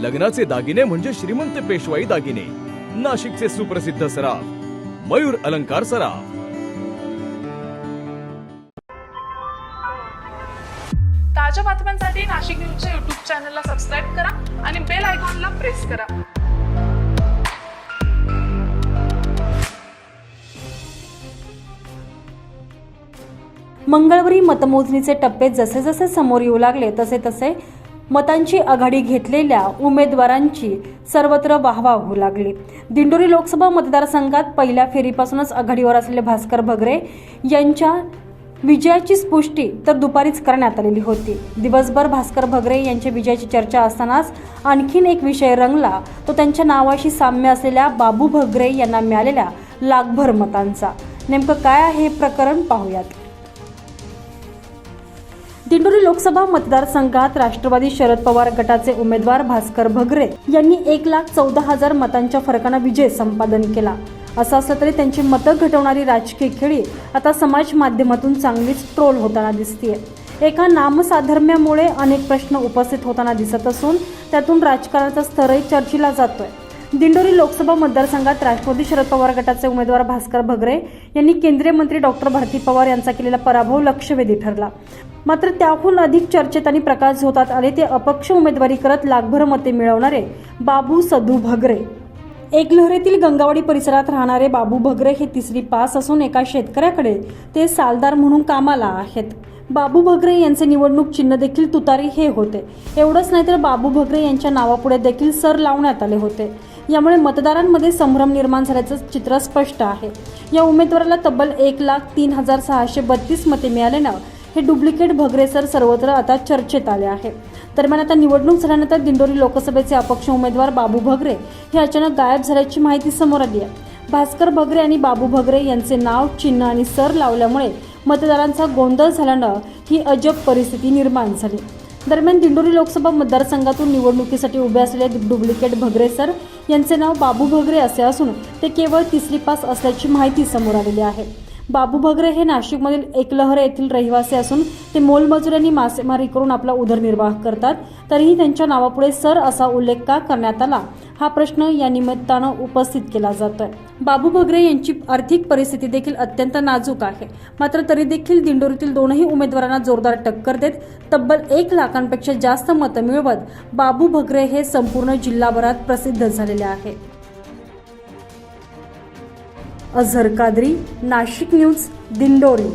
लग्नाचे दागिने म्हणजे श्रीमंत पेशवाई दागिने. नाशिकचे सुप्रसिद्ध सराफ मयूर अलंकार सराफ. ताज्या बातम्यांसाठी नाशिक न्यूजच्या युट्यूब चॅनलला सबस्क्राईब करा आणि बेल आयकॉनला प्रेस करा. मंगळवारी मतमोजणीचे टप्पे जसे जसे समोर येऊ लागले तसे तसे मतांची आघाडी घेतलेल्या उमेदवारांची सर्वत्र वाहवा होऊ लागली. दिंडोरी लोकसभा मतदारसंघात पहिल्या फेरीपासूनच आघाडीवर असलेले भास्कर भगरे यांच्या विजयाची पुष्टी तर दुपारीच करण्यात आलेली होती. दिवसभर भास्कर भगरे यांच्या विजयाची चर्चा असतानाच आणखीन एक विषय रंगला. तो त्यांच्या नावाशी साम्य असलेल्या बाबू भगरे यांना मिळालेल्या लाखभर मतांचा. नेमकं काय आहे हे प्रकरण पाहूयात. दिंडोरी लोकसभा मतदारसंघात राष्ट्रवादी शरद पवार गटाचे उमेदवार भास्कर भगरे यांनी एक लाख चौदा हजार मतांच्या फरकानं विजय संपादन केला. असं असलं तरी त्यांची मतं घटवणारी राजकीय खेळी आता समाज माध्यमातून चांगलीच ट्रोल होताना दिसतीये. एका नामसाधर्म्यामुळे अनेक प्रश्न उपस्थित होताना दिसत असून त्यातून राजकारणाचा स्तरही चर्चेला जातोय. दिंडोरी लोकसभा मतदारसंघात राष्ट्रवादी शरद पवार गटाचे उमेदवार भास्कर भगरे यांनी केंद्रीय मंत्री डॉक्टर भारती पवार यांचा केलेला पराभव लक्षवेधी ठरला. मात्र त्याहून अधिक चर्चेत आणि प्रकाश होतात आले ते अपक्ष उमेदवारी करत लाखभर मते मिळवणारे बाबू सधू भगरे. एकलहरेतील गंगावाडी परिसरात राहणारे बाबू भगरे हे तिसरी पास असून एका शेतकऱ्याकडे ते सालदार म्हणून कामाला आहेत. बाबू भगरे यांचे निवडणूक चिन्ह देखील तुतारी हे होते. एवढंच नाही तर बाबू भगरे यांच्या नावापुढे देखील सर लावण्यात आले होते. यामुळे मतदारांमध्ये संभ्रम निर्माण झाल्याचं चित्र स्पष्ट आहे. या उमेदवाराला तब्बल एक लाख तीन हजार सहाशे बत्तीस मते मिळाल्यानं हे डुप्लिकेट भगरे सर सर्वत्र आता चर्चेत आले आहे. दरम्यान आता निवडणूक झाल्यानंतर दिंडोरी लोकसभेचे अपक्ष उमेदवार बाबू भगरे हे अचानक गायब झाल्याची माहिती समोर आली आहे. भास्कर भगरे आणि बाबू भगरे यांचे नाव चिन्ह आणि सर लावल्यामुळे मतदारांचा गोंधळ झाल्यानं ही अजब परिस्थिती निर्माण झाली. दरम्यान दिंडोरी लोकसभा मतदारसंघातून निवडणुकीसाठी उभे असलेले डुप्लिकेट भगरे सर यांचे नाव बाबू भगरे असे असून ते केवळ तिसरी पास असल्याची माहिती समोर आलेली आहे. बाबू भगरे हे नाशिकमधील एकलहरे येथील रहिवासी असून ते मोलमजुऱ्यांनी मासेमारी करून आपला उदरनिर्वाह करतात. तरीही त्यांच्या नावापुढे सर असा उल्लेख का करण्यात आला? हा प्रश्न या निमित्तानं उपस्थित केला जातोय. बाबू भगरे यांची आर्थिक परिस्थिती देखील अत्यंत नाजूक आहे. मात्र तरी देखील दिंडोरीतील दोनही उमेदवारांना जोरदार टक्कर देत तब्बल एक लाखांपेक्षा जास्त मतं मिळवत बाबू भगरे हे संपूर्ण जिल्हाभरात प्रसिद्ध झालेले आहे अझर कादरी नाशिक न्यूज दिंडोरी.